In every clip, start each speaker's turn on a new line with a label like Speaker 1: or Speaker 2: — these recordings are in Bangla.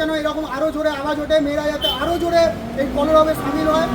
Speaker 1: যেন এরকম আরও জোরে আওয়াজ ওঠে, মেয়েরা যাতে আরও জোরে এই কলরবে সামিল হয়।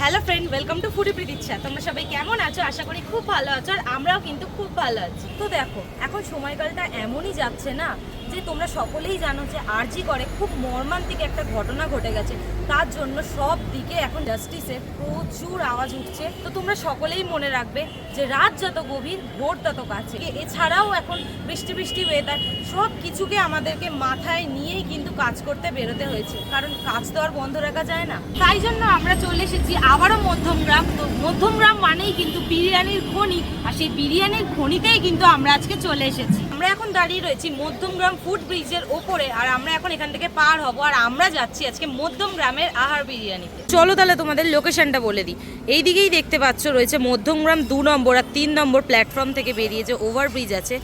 Speaker 2: Hello friend welcome to foodie Pratiksha তোমরা সবাই কেমন আছো? আশা করি খুব ভালো আছো, আর আমরাও কিন্তু খুব ভালো আছি। তো দেখো, এখন সময়কালটা এমনই যাচ্ছে না যে তোমরা সকলেই জানো যে আরজি করে খুব মর্মান্তিক একটা ঘটনা ঘটে গেছে। তার জন্য সব দিকে এখন জাস্টিসে প্রচুর আওয়াজ উঠছে। তো তোমরা সকলেই মনে রাখবে যে রাত যত গভীর, ভোর তত কাছে। এছাড়াও এখন বৃষ্টি বৃষ্টি ওয়েদার সব কিছুকে আমাদেরকে মাথায় নিয়েই কিন্তু কাজ করতে বেরোতে হয়েছে। কারণ কাজ তো আর বন্ধ রাখা যায় না। তাই জন্য আমরা চলে এসেছি আবারও মধ্যমগ্রাম। তো মধ্যমগ্রাম মানেই কিন্তু বিরিয়ানির খনি। আর সেই বিরিয়ানির খনিতেই কিন্তু আমরা আজকে চলে এসেছি। আমরা এখন দাঁড়িয়ে রয়েছি মধ্যমগ্রাম ফুড ব্রিজের ওপরে, আর আমরা এখন এখান থেকে পার হব, আর আমরা যাচ্ছি আজকে মধ্যমগ্রামের আহার বিরিয়ানিতে। চলো তাহলে তোমাদের লোকেশনটা বলে দিই। এই দিকেই দেখতে পাচ্ছ রয়েছে মধ্যমগ্রাম দু নম্বর আর তিন নম্বর প্ল্যাটফর্ম থেকে বেরিয়ে যে ওভারব্রিজ আছে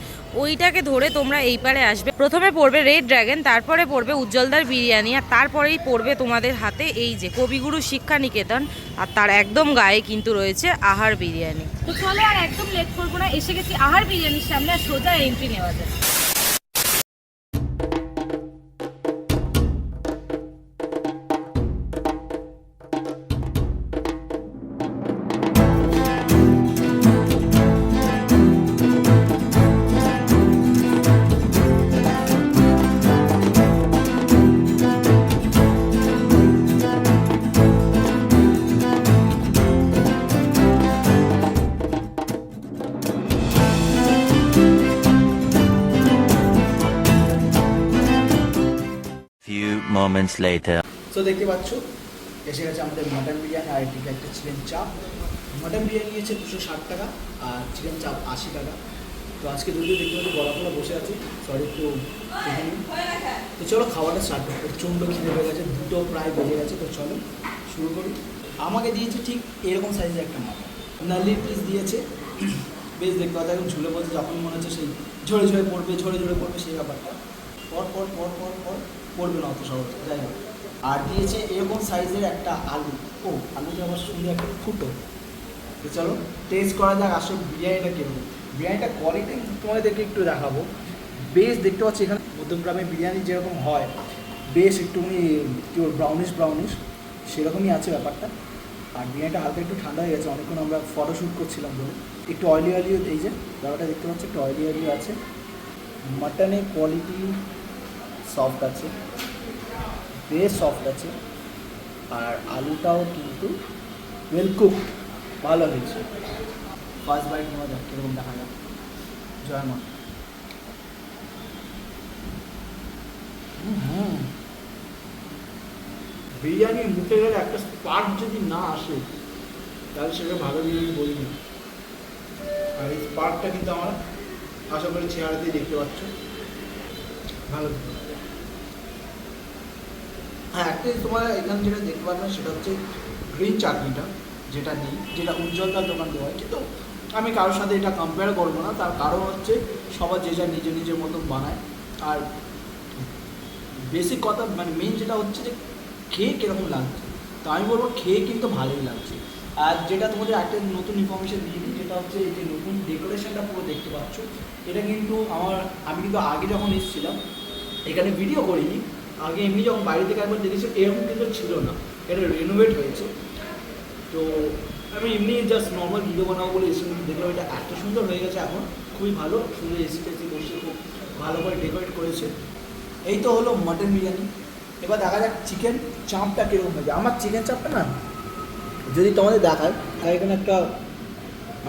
Speaker 2: ওইটাকে ধরে তোমরা এই পারে আসবে। প্রথমে পড়বে রেড ড্র্যাগন তারপরে পড়বে উজ্জ্বলদার বিরিয়ানি, আর তারপরেই পড়বে তোমাদের হাতে এই যে কবিগুরু শিক্ষা নিকেতন, আর তার একদম গায়ে কিন্তু রয়েছে আহার বিরিয়ানি। তো চলো আর একদম লেট করব না, এসে গেছি আহার বিরিয়ানির সামনে আর সোজা এন্ট্রি নেওয়া যায়
Speaker 3: moments later.
Speaker 1: তো দেখতে পাচ্ছ, এসে গেছে আমাদের মাটন বিরিয়ানি, আর এদিকে একটা চিকেন চাপ মাটন বিরিয়ানি নিয়েছে দুশো ষাট টাকা, আর চিকেন চাপ আশি টাকা। তো আজকে দুটো দেখতে পাচ্ছি, গলা ফলা বসে আছি। সরি একটু তো চলো, খাওয়াটা স্টার্ট করি। প্রচণ্ড খিদে হয়ে গেছে, দুটো প্রায় বেজে গেছে। তো চলো, শুরু করি। আমাকে দিয়েছে ঠিক এরকম সাইজের একটা মাটন নালির পিস দিয়েছে। বেশ, দেখতে পাচ্ছি এখন ঝুলে পড়ছে, যখন মনে হচ্ছে সেই ঝরে ঝরে পড়বে, ঝরে ঝরে পড়বে সেই ব্যাপারটা। পর পর পর পর পর পড়বে না অত সহজ, যাই হোক। আর দিয়েছে এরকম সাইজের একটা আলু। ও, আলুটা আবার সুন্দর একটা ফুটো। তো চলো টেস্ট করা যাক আসলে বিরিয়ানিটা কেমন। বিরিয়ানিটা কোয়ালিটি তোমাদেরকে একটু দেখাবো। বেশ দেখতে পাচ্ছি এখানে মধ্যমগ্রামে বিরিয়ানি যেরকম হয় বেশ একটুখানি, কি ব্রাউনিশ ব্রাউনিশ সেরকমই আছে ব্যাপারটা। আর বিরিয়ানিটা হালকা একটু ঠান্ডা হয়ে গেছে, অনেকক্ষণ আমরা ফটোশ্যুট করছিলাম বলে। একটু অয়েলি অয়েলিও এই যে, ব্যাপারটা দেখতে পাচ্ছি, একটু অয়েলি অয়েলিও আছে। মাটনের কোয়ালিটি সফট আছে বেশ সফট আছে, আর আলুটাও কিন্তু ওয়েল কুকড ভালো হয়েছে। ফার্স্ট বাইট নেওয়া যাক, কীরকম দেখা যাক জয় মা। বিরিয়ানি মুখে গেলে একটা স্পার্ক যদি না আসে, তাহলে সেটা ভালো বিরিয়ানি বলি না আর এই স্পার্কটা কিন্তু আমার আশা করি চেহারাতেই দেখতে পাচ্ছ। ভালো। হ্যাঁ একটা তোমার এখানে যেটা দেখতে পারবে সেটা হচ্ছে গ্রিন চাটনিটা, যেটা নেই, যেটা উজ্জ্বলতার দোকান দেওয়া হয়। কিন্তু আমি কারোর সাথে এটা কম্পেয়ার করব না, তার কারণ হচ্ছে সবার যে যা নিজের নিজের মতন বানায়। আর বেসিক কথা মানে মেন যেটা হচ্ছে যে খেয়ে কীরকম লাগছে। তো আমি বলব খেয়ে কিন্তু ভালোই লাগছে। আর যেটা তোমাদের একটা নতুন ইনফরমেশন দিয়ে দিই, যেটা হচ্ছে এই যে নতুন ডেকোরেশনটা পুরো দেখতে পাচ্ছ, এটা কিন্তু আমার, আমি কিন্তু আগে যখন এসেছিলাম, এখানে ভিডিও করিনি আগে এমনি যখন বাইরে থেকে একবার দেখেছি এরকম কিন্তু ছিল না। এটা রেনোভেট হয়েছে। তো আমি এমনি জাস্ট নর্মাল ভিডিও বানাবো বলে এসে দেখলাম, এটা এত সুন্দর হয়ে গেছে এখন। খুবই ভালো, সুন্দর এসি টেসি বসে খুব ভালো করে ডেকোরেট করেছে। এই তো হলো মটন বিরিয়ানি। এবার দেখা যাক চিকেন চাপটা কীরকম হয়েছে। আমার চিকেন চাপটা না, যদি তোমাদের দেখায়, তাহলে এখানে একটা,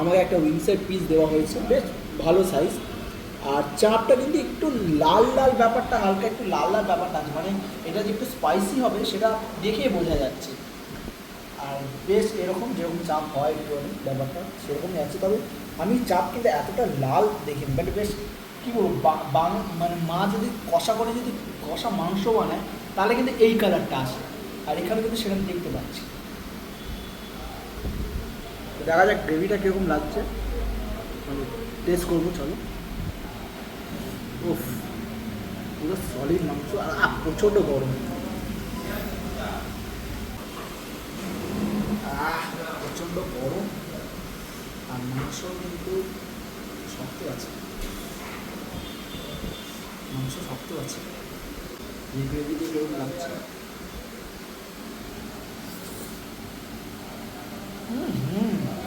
Speaker 1: আমাকে একটা উইংসের পিস দেওয়া হয়েছে। বেশ ভালো সাইজ আর চাপটা কিন্তু একটু লাল লাল ব্যাপারটা, হালকা একটু লাল লাল ব্যাপারটা আছে মানে এটা যে একটু স্পাইসি হবে সেটা দেখেই বোঝা যাচ্ছে। আর বেশ এরকম যেরকম চাপ হয় একটু ব্যাপারটা, সেরকমই আছে। তবে আমি চাপ কিন্তু এতটা লাল দেখিনি বাট বেশ কী বলব মানে মা যদি কষা করে যদি কষা মাংস বানায়, তাহলে কিন্তু এই কালারটা আসে। আর এখানে কিন্তু সেখানে দেখতে পাচ্ছি। দেখা যাক গ্রেভিটা কীরকম লাগছে। টেস্ট করব, চলো। উফ, পুরো সলিড মাংস, আর প্রচণ্ড গরম। প্রচণ্ড গরম। আর মাংস কিন্তু শক্ত আছে। মাংস শক্ত আছে। রিভিউ দিকে লাগছে? হুম হুম।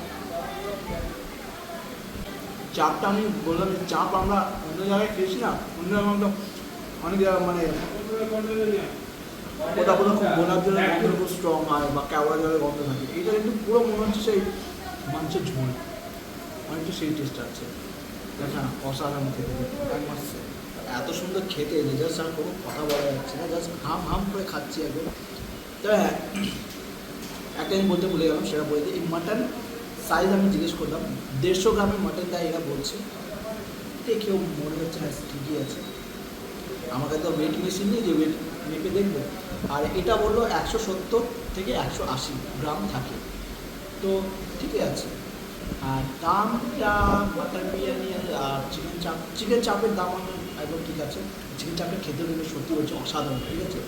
Speaker 1: চাপটা আমি বললাম চাপ আমরা অন্য জায়গায় খেয়েছি না অন্য জায়গায় অনেক জায়গায় মানে ওটা কোনো খুব গোলাপ জলের গন্ধ খুব স্ট্রং হয় বা কেওড়া জলের গন্ধ থাকে। এটা কিন্তু পুরো মনে হচ্ছে সেই মাংসের ঝোল। অনেকটা সেই টেস্ট আছে। দেখা না অসাধারণ খেতে। এত সুন্দর খেতে যে জাস্ট আর কোনো কথা বলা যাচ্ছে না জাস্ট হাম হাম করে খাচ্ছি একদম তবে হ্যাঁ একটা আমি বলতে ভুলে গেলাম সেটা বলে দিই এই মাটন সাইজ আমি জিজ্ঞেস করলাম, দেড়শো গ্রামের মাটন দেয় এরা বলছে। দেখেও মনে হচ্ছে হ্যাঁ ঠিকই আছে। আমার কাছে তো ওয়েট মেশিন নেই যে ওয়েট মেপে দেখব। আর এটা বলল একশো সত্তর থেকে একশো আশি গ্রাম থাকে। তো ঠিকই আছে। আর দামটা মাটন বিরিয়ানি আর চিকেন চাপ চিকেন চাপের দাম একদম ঠিক আছে। চিকেন চাপের খেতে গেলে সত্যি হচ্ছে অসাধারণ, ঠিক আছে?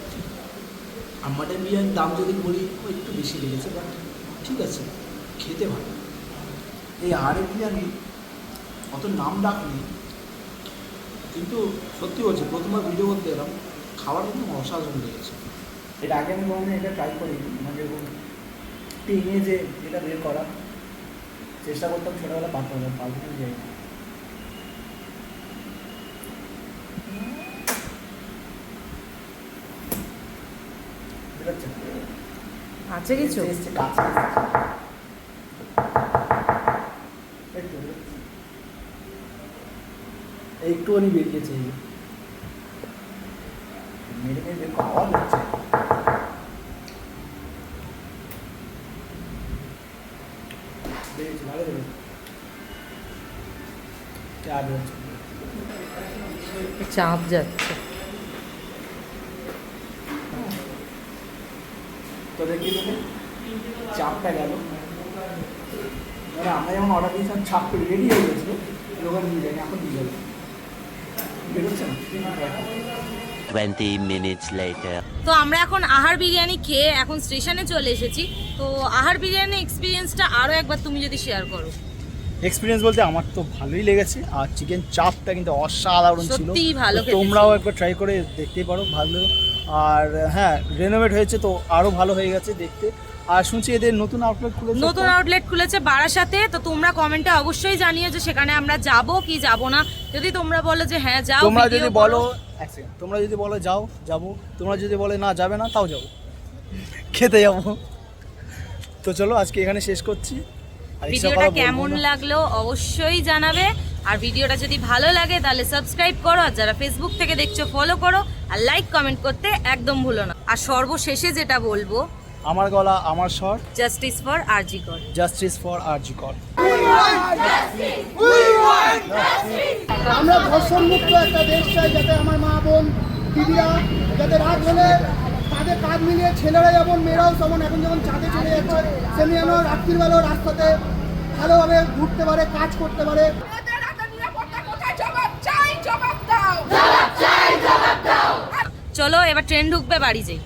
Speaker 1: আর মাটন বিরিয়ানির দাম যদি বলি একটু বেশি লেগেছে বাট ঠিক আছে। খেতে ভালো। এই বিরিয়ানি অত নাম ডাক নেই কিন্তু সত্যি বলছি প্রথমবার ভিডিও করতে এলাম খাবার কিন্তু অসাধারণ লেগেছে। এটা আগে আমি কখনো এটা ট্রাই করিনি মানে যেরকম টেনে যে এটা বের করা চেষ্টা করতাম ছোটোবেলা পারতাম না পারব না যাই না।
Speaker 2: আছে কিছু
Speaker 1: এসছে, কাছে এসছে। একটু বেরোচ্ছে। একটুখানি বেরিয়েছে। মেরে মেরে হচ্ছে ভালো বেরিয়েছে চা বেরোচ্ছে।
Speaker 2: চাপ যাচ্ছে।
Speaker 1: তো দেখি চাপটা গেল। আমরা যেমন অর্ডার দিয়েছিলাম চাপ রেডি হয়ে গেছিল। লোকাল নিয়ে যায়নি এখন দিয়ে যাবে বেরোচ্ছে না
Speaker 3: 20 minutes later.
Speaker 2: তো আমরা এখন আহার বিরিয়ানি খেয়ে এখন স্টেশনে চলে এসেছি। তো আহার বিরিয়ানি এক্সপিরিয়েন্সটা আরও একবার তুমি যদি শেয়ার করো।
Speaker 1: এক্সপিরিয়েন্স বলতে আমার তো ভালোই লেগেছে। আর চিকেন চাপটা কিন্তু অসাধারণ ছিল। তোমরাও একবার ট্রাই করে দেখতে পারো ভালো আর হ্যাঁ রেনোভেট হয়েছে তো আরও ভালো হয়ে গেছে দেখতে। আর শুনছি এদের নতুন আউটলেট খুলেছে
Speaker 2: নতুন আউটলেট খুলেছে বারাসাতে তো তোমরা কমেন্টে অবশ্যই জানিও যে সেখানে আমরা যাব কি যাব না। যদি তোমরা বলো যে হ্যাঁ যাও
Speaker 1: তোমরা যদি বলো তোমরা যদি বলো যাও যাব। তোমরা যদি বলে না যাবে না তাও যাব। খেতে যাব। তো চলো আজকে এখানে শেষ করছি। আর
Speaker 2: ভিডিওটা কেমন লাগল অবশ্যই জানাবে। আর ভিডিওটা যদি ভালো লাগে তাহলে সাবস্ক্রাইব করো। আর যারা ফেসবুক থেকে দেখছ ফলো করো। আর লাইক কমেন্ট করতে একদম ভুলো না। আর সর্বশেষে যেটা বলব
Speaker 1: আমার গলা আমার স্বর।
Speaker 2: জাস্টিস ফর আরজি কর।
Speaker 1: জাস্টিস ফর আরজি কর।
Speaker 4: আমরা ধর্ষণ মুক্ত একটা দেশ চাই যাতে আমার মা বোন দিদিরা যাতে রাত হলে কাঁধে কাঁধ মিলিয়ে ছেলেরা যেমন মেয়েরাও তেমন এখন যেমন চাঁদে চলে যাচ্ছে সেমনি যেন রাত্রিবেলাও রাস্তাতে ভালোভাবে ঘুরতে পারে কাজ করতে পারে।
Speaker 2: চলো এবার ট্রেন ঢুকবে বাড়ি যাই।